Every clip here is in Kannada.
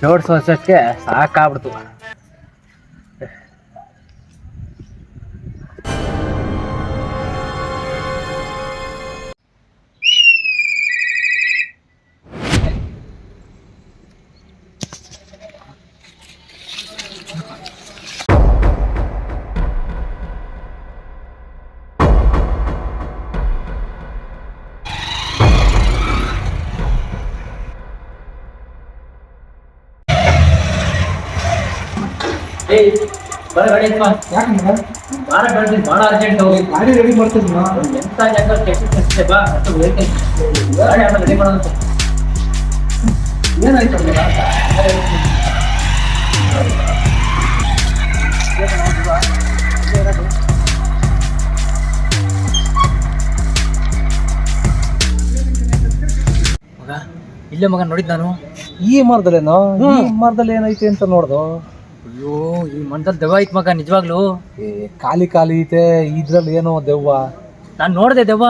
ಜೋಡ್ಸೋ ವರ್ಷಕ್ಕೆ ಸಾಕಾಗ್ಬಿಡ್ತು. ಏಯ್ ಬರ ಗಾಡಿ ಎತ್ಕೊ. ಬಾರ ಅರ್ಜೆಂಟ್ ಹೋಗಿ. ಗಾಡಿ ರೆಡಿ ಮಾಡ್ತೀನಿ ಎಂತ ಜಾಗ ಕೆಟ್ಟ ಕೆಲ್ಸ ಬಾ ಅಷ್ಟು ವೇಕೆ. ಗಾಡಿ ಆಮೇಲೆ ರೆಡಿ ಮಾಡೋದು ಏನಾಯ್ತು ಮಗ ಇಲ್ಲೇ ಮಗ ನೋಡಿದ್ ನಾನು? ಈ ಮರದಲ್ಲೇನೋ ಈ ಮರದಲ್ಲಿ ಏನೈತೆ ಅಂತ ನೋಡ್ದು? ಅಯ್ಯೋ ಈ ಮಂದಲ್ ದೆವ್ವ ಐತ್ ಮಗ ನಿಜವಾಗ್ಲು. ಏ ಖಾಲಿ ಖಾಲಿ ಐತೆ ಇದ್ರಲ್ಲಿ ಏನೋ ದೆವ್ವ. ನಾನ್ ನೋಡಿದೆ ದೆವ್ವ.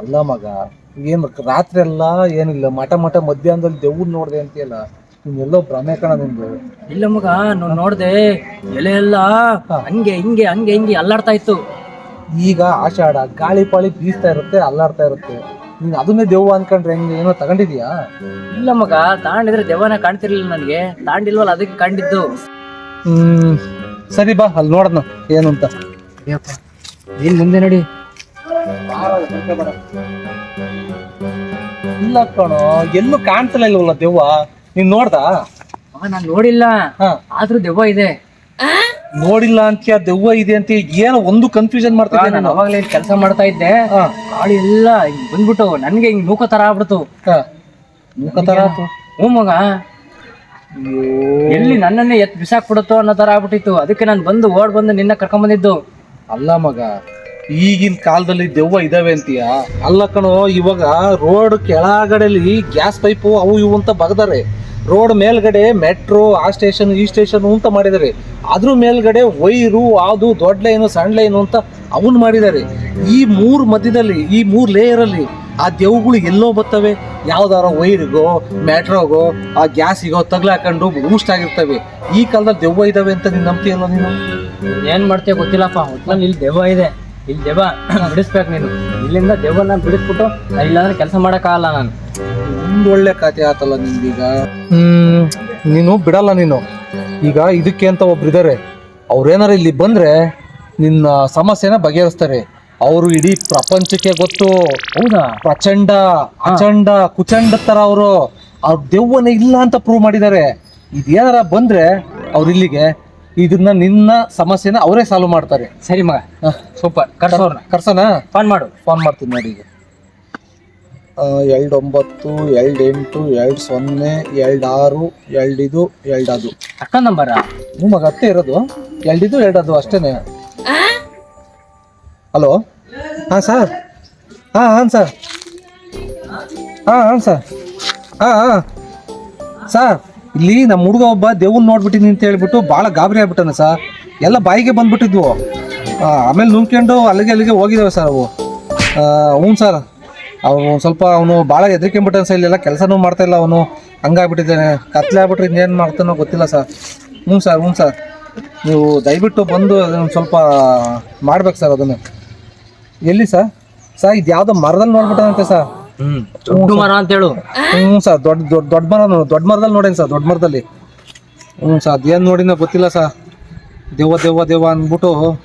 ಅಲ್ಲ ಮಗ ಏನ್ ರಾತ್ರಿ ಎಲ್ಲ ಏನಿಲ್ಲ ಮಠ ಮಠ ಮಧ್ಯಾಹ್ನದಲ್ಲಿ ದೆವ್ವ ನೋಡ್ದೆ ಅಂತೀಯಲ್ಲ ನೀನೆಲ್ಲೋ ಭ್ರಮೆ ಕಣ ನಿಮ್ದು ಇಲ್ಲ ಮಗ ನಾನು ನೋಡ್ದೆ ಎಲೆ ಎಲ್ಲ ಹಂಗೆ ಹಿಂಗೆ ಹಂಗೆ ಹಿಂಗೆ ಅಲ್ಲಾಡ್ತಾ ಇತ್ತು. ಈಗ ಆಷಾಢ ಗಾಳಿ ಪಾಳಿ ಬೀಸ್ತಾ ಇರುತ್ತೆ ಅಲ್ಲಾಡ್ತಾ ಇರುತ್ತೆ. ನೀನ್ ಅದನ್ನೇ ದೆವ್ವ ಅನ್ಕೊಂಡ್ರೆ ಹೆಂಗೆ ಏನೋ ತಗೊಂಡಿದ್ಯಾ? ಇಲ್ಲ ಮಗ ತಾಂಡಿದ್ರೆ ದೆವ್ವನ ಕಾಣ್ತಿರ್ಲಿಲ್ಲ ನನಗೆ. ತಾಂಡಿಲ್ವಲ್ಲ ಅದಕ್ಕೆ ಕಂಡಿದ್ದು ಹ್ಮ್ ಸರಿ ಬಾ ಅಲ್ಲಿ ನೋಡೋಣ ಏನು ಅಂತ. ಏನ್ ಮುಂದೆ ನೋಡಿ. ಇಲ್ಲ ಕಣೋ ಎಲ್ಲೂ ಕಾಣ್ತಿಲ್ಲ ಇಲ್ವಲ್ಲ ದೆವ್ವ? ನೀನ್ ನೋಡ್ದಾ? ಮಗ ನಾನ್ ನೋಡಿಲ್ಲ. ಹಾ. ಆದ್ರೂ ದೆವ್ವ ಇದೆ. ನೋಡಿಲ್ಲ ಅಂತ್ಯ ದೆವ್ವ ಇದೆ ಅಂತ ಏನೋ ಒಂದು ಕನ್ಫ್ಯೂಷನ್ ಮಾಡ್ತಾರೆ ನಾನು ನಾನು. ಅವಾಗ್ಲೇ ಕೆಲಸ ಮಾಡ್ತಾ ಇದ್ದೆ. ಗಾಳಿ ಎಲ್ಲ ಹಿಂಗ್ ಬಂದ್ಬಿಟ್ಟು ನನ್ಗೆ ಹಿಂಗ್ ನೂಕ ತರ ಆಗ್ಬಿಡ್ತು. ನೂಕ ತರ ಆಯ್ತು ಹ್ಞೂ ಮಗ. ಎಲ್ಲಿ ನನ್ನನ್ನೇ ಎತ್ ಬಿಸಾಕ್ಬಿಡುತ್ತೋ ಅನ್ನೋ ತರ ಆಗ್ಬಿಟ್ಟಿತ್ತು. ಅದಕ್ಕೆ ನಾನು ಬಂದು ಓಡ್ ಬಂದು ನಿನ್ನ ಕರ್ಕೊಂಡ್ ಬಂದಿದ್ದು. ಅಲ್ಲ ಮಗ ಈಗಿನ ಕಾಲದಲ್ಲಿ ದೆವ್ವ ಇದಾವೆ ಅಂತೀಯ. ಅಲ್ಲ ಕಣೋ ಇವಾಗ ರೋಡ್ ಕೆಳಗಡೆಲಿ ಗ್ಯಾಸ್ ಪೈಪು ಅವು ಇವು ಅಂತ ಬಗ್ದಾರೆ. ರೋಡ್ ಮೇಲ್ಗಡೆ ಮೆಟ್ರೋ, ಆ ಸ್ಟೇಷನ್, ಈ ಸ್ಟೇಷನ್ ಅಂತ ಮಾಡಿದ್ದಾರೆ. ಅದ್ರ ಮೇಲ್ಗಡೆ ವೈರು ಅದು ದೊಡ್ಡ ಲೈನು, ಸಣ್ಣ ಲೈನು ಅಂತ ಅವನ್ ಮಾಡಿದ್ದಾರೆ. ಈ ಮೂರು ಮಧ್ಯದಲ್ಲಿ, ಈ ಮೂರು ಲೇಯರಲ್ಲಿ ಆ ದೆವ್ಗಳು ಎಲ್ಲೋ ಬರ್ತವೆ. ಯಾವ್ದಾರ ವೈರಿಗೋ, ಮೆಟ್ರೋಗೋ, ಆ ಗ್ಯಾಸಿಗೋ ತಗ್ಲಾಕೊಂಡು ಬೂಸ್ಟ್ ಆಗಿರ್ತವೆ. ಈ ಕಾಲದಲ್ಲಿ ದೆವ್ವ ಇದಾವೆ ಅಂತ ನೀನು ನಂಬ್ತೀಯಲ್ಲ ನೀನು? ಏನ್ ಮಾಡ್ತೀಯ ಗೊತ್ತಿಲ್ಲಪ್ಪ. ಒಟ್ನಲ್ಲಿ ಇಲ್ಲಿ ದೆವ್ವ ಇದೆ. ಇಲ್ಲಿ ದೆವ್ವ ಬಿಡಿಸ್ಬೇಕು ನೀನು. ಇಲ್ಲಿಂದ ದೆವ್ವನ ಬಿಡಿಸ್ಬಿಟ್ಟು, ಇಲ್ಲಾಂದ್ರೆ ಕೆಲಸ ಮಾಡೋಕ್ಕಾಗಲ್ಲ ನಾನು. ಒಂದು ಒಳ್ಳೆ ಖಾತೆ ಆತಲ್ಲ ನಿಮ್ದೀಗ ಹ್ಮ್ ನೀನು ಬಿಡಲ್ಲ ನೀನು. ಈಗ ಇದಕ್ಕೆ ಅಂತ ಒಬ್ರು ಇದಾರೆ. ಅವ್ರೇನಾರ ಇಲ್ಲಿ ಬಂದ್ರೆ ನಿನ್ನ ಸಮಸ್ಯೆನ ಬಗೆಹರಿಸ್ತಾರೆ. ಅವರು ಇಡೀ ಪ್ರಪಂಚಕ್ಕೆ ಗೊತ್ತು. ಹೌದಾ? ಪ್ರಚಂಡ ಅಚಂಡ ಕುಚಂಡ ತರ ಅವರು. ಅವ್ರ ದೆವ್ವನೇ ಇಲ್ಲ ಅಂತ ಪ್ರೂವ್ ಮಾಡಿದ್ದಾರೆ. ಇದೇನಾರ ಬಂದ್ರೆ ಅವ್ರು ಇಲ್ಲಿಗೆ ಇದನ್ನ ನಿನ್ನ ಸಮಸ್ಯೆನ ಅವರೇ ಸಾಲ್ವ್ ಮಾಡ್ತಾರೆ. ಸರಿ ಮಗ. ಸೂಪರ್ ಕರ್ಸೋರ್ನ. ಕರ್ಸೋಣ ಫೋನ್ ಮಾಡು. ಫೋನ್ ಮಾಡ್ತೀನಿ ನೋಡಿ ಈಗ. ಎರಡು ಒಂಬತ್ತು ಎರಡು ಎಂಟು ಎರಡು ಸೊನ್ನೆ ಎರಡು ಆರು ಎರಡು ಇದು ಎರಡು ಅದು ಅಕ್ಕ ನಂಬರ? ನಿಮಗೆ ಅತ್ತೆ ಇರೋದು. ಎರಡಿದು ಎರಡು ಅದು ಅಷ್ಟೇನೆ ಹಲೋ? ಹಾಂ ಸರ್. ಹಾಂ ಹಾಂ ಸರ್. ಹಾಂ ಹಾಂ ಸರ್. ಹಾಂ ಹಾಂ. ಸರ್ ಇಲ್ಲಿ ನಮ್ಮ ಹುಡುಗ ಒಬ್ಬ ದೇವ್ನ ನೋಡ್ಬಿಟ್ಟಿನಿ ಅಂತ ಹೇಳ್ಬಿಟ್ಟು ಭಾಳ ಗಾಬರಿ ಆಗ್ಬಿಟ್ಟನ ಸರ್. ಎಲ್ಲ ಬಾಯಿಗೆ ಬಂದ್ಬಿಟ್ಟಿದ್ವು. ಆಮೇಲೆ ನುಂಗ್ಕೊಂಡು ಅಲ್ಲಿಗೆ ಅಲ್ಲಿಗೆ ಹೋಗಿದ್ದೇವೆ ಸರ್ ಅವು. ಹ್ಞೂ ಸರ್. ಅವನು ಸ್ವಲ್ಪ ಅವನು ಭಾಳ ಹೆದರ್ಕೊಂಬಿಟ್ಟಾನ ಸರ್ ಇಲ್ಲೆಲ್ಲ ಕೆಲಸನೂ ಮಾಡ್ತಾ ಇಲ್ಲ ಅವನು. ಹಂಗಾಗ್ಬಿಟ್ಟಿದ್ದಾನೆ. ಕತ್ಲೆ ಆಗ್ಬಿಟ್ರೆ ಇನ್ನೇನು ಮಾಡ್ತಾನೋ ಗೊತ್ತಿಲ್ಲ ಸರ್. ಹ್ಞೂ ಸರ್ ಹ್ಞೂ ಸರ್. ನೀವು ದಯವಿಟ್ಟು ಬಂದು ಅದನ್ನು ಸ್ವಲ್ಪ ಮಾಡ್ಬೇಕು ಸರ್ ಅದನ್ನು. ಎಲ್ಲಿ ಸರ್? ಸರ್ ಇದು ಯಾವುದೋ ಮರದಲ್ಲಿ ನೋಡ್ಬಿಟ್ಟಂತೆ ಸರ್. ದೊಡ್ಡ ಮರ ಅಂತ ಹೇಳು. ಹ್ಞೂ ಸರ್ ದೊಡ್ಡ ದೊಡ್ಡ ದೊಡ್ಡ ಮರ ದೊಡ್ಡ ಮರದಲ್ಲಿ ನೋಡೇನು ಸರ್ ದೊಡ್ಡ ಮರದಲ್ಲಿ. ಹ್ಞೂ ಸರ್ ಅದೇನು ನೋಡಿನೋ ಗೊತ್ತಿಲ್ಲ ಸರ್. ದೇವ ದೇವ ದೇವ ಅಂದ್ಬಿಟ್ಟು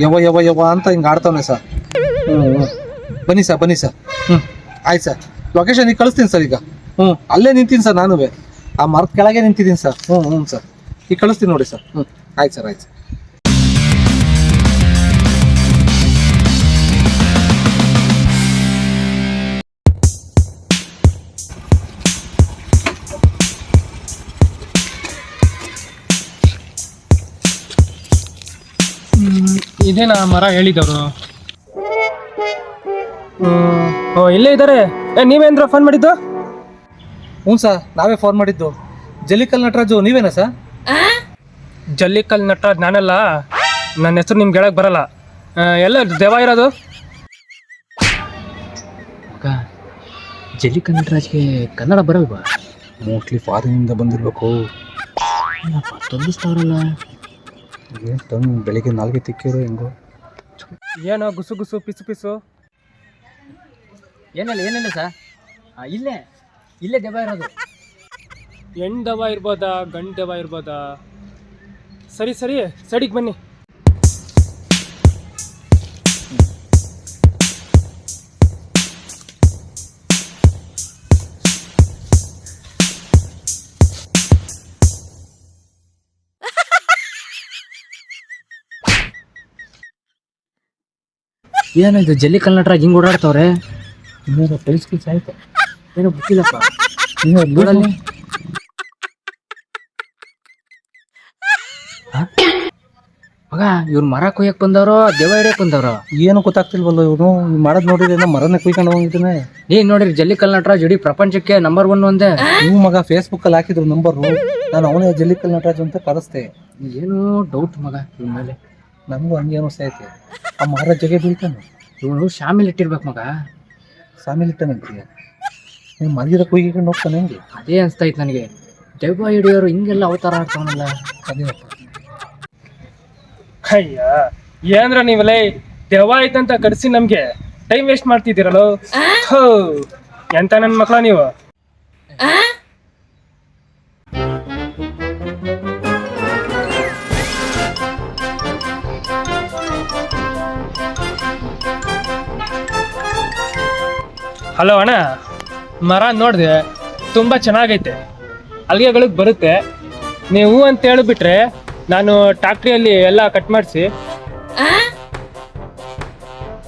ಯವ ಯವ ಯವ ಅಂತ ಹಿಂಗೆ ಆಡ್ತಾವನೆ ಸರ್. ಹ್ಞೂ. ಬನ್ನಿ ಸರ್ ಬನ್ನಿ ಸರ್. ಹ್ಞೂ ಆಯ್ತು ಸರ್. ಲೊಕೇಶನ್ ಈಗ ಕಳಿಸ್ತೀನಿ ಸರ್ ಈಗ. ಹ್ಞೂ ಅಲ್ಲೇ ನಿಂತೀನಿ ಸರ್ ನಾನು ಆ ಮರದ ಕೆಳಗೆ ನಿಂತಿದ್ದೀನಿ ಸರ್. ಹ್ಞೂ ಹ್ಞೂ ಸರ್. ಈಗ ಕಳಿಸ್ತೀನಿ ನೋಡಿ ಸರ್. ಹ್ಞೂ ಆಯ್ತು ಸರ್ ಆಯ್ತು ಸರ್. ಇದೇನಾ ಮರ ಹೇಳಿದವರು? ಓ ಇಲ್ಲೇ ಇದ್ದಾರೆ ಏ ನೀವೇಂದ್ರ ಫೋನ್ ಮಾಡಿದ್ದು? ಹ್ಞೂ ಸರ್ ನಾವೇ ಫೋನ್ ಮಾಡಿದ್ದು. ಜಲ್ಲಿಕಲ್ ನಟರಾಜು ನೀವೇನಾ ಸರ್? ಜಲ್ಲಿಕಲ್ ನಟರಾಜ್ ನಾನಲ್ಲ. ನನ್ನ ಹೆಸರು ನಿಮ್ಗೆ ಹೇಳಕ್ ಬರಲ್ಲ. ಆ, ಎಲ್ಲ ದೇವ ಇರೋದು? ಜಲ್ಲಿಕಲ್ ಜಲ್ಲಿ ಕನ್ನಡರಾಜ್ಗೆ ಕನ್ನಡ ಬರಲ್ವಾ? ಮೋಸ್ಟ್ಲಿ ಫಾರಿನಿಂದ ಬಂದಿರಬೇಕು. ತೊಂದಿಸ್ತಾರಲ್ಲ ಏನು ತಂದು ಬೆಳಿಗ್ಗೆ ನಾಲ್ಗೆ ತಿಕ್ಕಿರೋ ಹೆಂಗೋ. ಏನೋ ಗುಸು ಗುಸು ಪಿಸು ಪಿಸು. ಏನಿಲ್ಲ ಏನಿಲ್ಲ ಸರ್ ಇಲ್ಲೇ ಇಲ್ಲೇ ದೆವ್ವ ಇರೋದು. ಹೆಣ್ಣು ದವ ಇರ್ಬೋದಾ ಗಂಡು ದವ ಇರ್ಬೋದಾ? ಸರಿ ಸರಿ ಸೈಡಿಗೆ ಬನ್ನಿ. ಏನೋ ಇದು ಜಲ್ಲಿ ಕಲ್ನಟ್ರಾಗ ಹಿಂಗೆ ಓಡಾಡ್ತವ್ರೆ. ಇನ್ನೇನೋ ಗಿಲ್ಸ್ ಆಯ್ತು ಏನೋ ಗೊತ್ತಿಲ್ಲಪ್ಪ ನೋಡಲ್ಲಿ ಮೂಡಲ್ಲಿ ಮಗ ಇವ್ರು ಮರ ಕೊಯ್ಯಕ್ ಬಂದವ್ರು ದೇವ ಹಿಡಿಯಕ್ ಬಂದವ್ರು? ಏನು ಗೊತ್ತಾಗ್ತಿಲ್ವಲ್ಲ ಇವನು ಮಾಡೋದ್ ನೋಡಿದ್ರೆ ಮರನ ಕುಯ್ಕೊಂಡು ಹೋಗಿದ್ದಾನೆ. ನೀನ್ ನೋಡಿರಿ ಜಲ್ಲಿ ಕಲ್ನಟ್ರಾಜ್ ಇಡೀ ಪ್ರಪಂಚಕ್ಕೆ ನಂಬರ್ ಒನ್ ಒಂದೇ. ನೀವು ಮಗ ಫೇಸ್ಬುಕ್ ಅಲ್ಲಿ ಹಾಕಿದ್ರು ನಂಬರು ನಾನು ಅವನೇ ಜಲ್ಲಿ ನಟರಾಜ್ ಅಂತ ಕರೆಸ್ತೆ ಏನೋ ಡೌಟ್ ಮಗ ಇವ್ನ ಮೇಲೆ. ನಮಗೂ ಹಂಗೆ ಅನಿಸ್ತೈತೆ ಆ ಮರ ಜಗೆ ಬೀಳ್ತಾನೆ. ಇವನು ಶಾಮಿಲ್ ಇಟ್ಟಿರ್ಬೇಕು ಮಗ. ಸಾಮಿಲಿಟ್ಟನಂತೀಯ ನೀವು ಮಲಗಿದ ಕುಯ್ಕೊಂಡು ಹೋಗ್ತಾನೆ ಹೆಂಗೆ? ಅದೇ ಅನ್ಸ್ತೈತ್ ನನಗೆ. ದೆವ್ವ ಹಿಡಿಯೋರು ಹಿಂಗೆಲ್ಲ ಅವತಾರ ಆಡ್ತಾವನಲ್ಲ ಅದೇನಪ್ಪ ಅಯ್ಯ ಏನ್ರ ನೀವಲ್ಲ ದೆವ್ವ ಐತಂತ ಕಡಿಸಿ ನಮ್ಗೆ ಟೈಮ್ ವೇಸ್ಟ್ ಮಾಡ್ತಿದ್ದೀರಲ್ಲ? ಹೋ ಎಂತ ನನ್ನ ಮಕ್ಕಳ ನೀವು? ಹಲೋ ಅಣ್ಣ ಮರ ನೋಡಿದೆ ತುಂಬ ಚೆನ್ನಾಗೈತೆ. ಅಲ್ಲಿಗೆಗಳಿಗೆ ಬರುತ್ತೆ. ನೀವು ಅಂತ ಹೇಳಿಬಿಟ್ರೆ ನಾನು ಟ್ಯಾಕ್ಟ್ರಿಯಲ್ಲಿ ಎಲ್ಲ ಕಟ್ ಮಾಡಿಸಿ.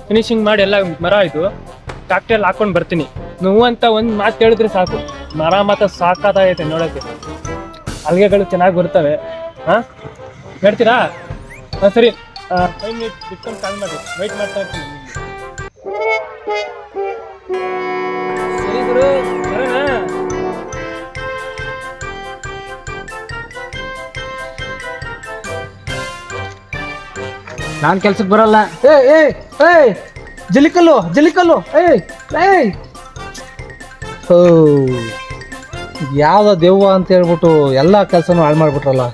ಫಿನಿಶಿಂಗ್ ಮಾಡಿ ಎಲ್ಲ ಮರ ಆಯಿತು ಟ್ಯಾಕ್ಟ್ರಿಯಲ್ಲಿ ಹಾಕೊಂಡು ಬರ್ತೀನಿ. ನೀವು ಅಂತ ಒಂದು ಮಾತು ಹೇಳಿದ್ರೆ ಸಾಕು. ಮರ ಮಾತ್ರ ಸಾಕಾಗೈತೆ ನೋಡೋಕ್ಕೆ ಅಲ್ಲಿಗೆಗಳು ಚೆನ್ನಾಗಿ ಬರ್ತವೆ. ಹಾಂ ಹೇಳ್ತೀರಾ? ಹಾಂ ಸರಿ. ಫೈವ್ ಮಿನಿಟ್ ಬಿಟ್ಕೊಂಡು ಕಾಲ್ ಮಾಡಿ. ವೆಯ್ಟ್ ಮಾಡ್ತಾ ಇರ್ತೀನಿ. ನಾನ್ ಕೆಲ್ಸಕ್ಕೆ ಬರಲ್ಲ. ಏ ಏ ಏ ಜಲಿಕಲ್ಲು ಜಲಿಕಲ್ಲು ಏಯ್ ಏಯ್ ಓ ಯಾವ ದೆವ್ವ ಅಂತ ಹೇಳ್ಬಿಟ್ಟು ಎಲ್ಲ ಕೆಲಸನೂ ಹಾಳು ಮಾಡ್ಬಿಟ್ರಲ್ಲ.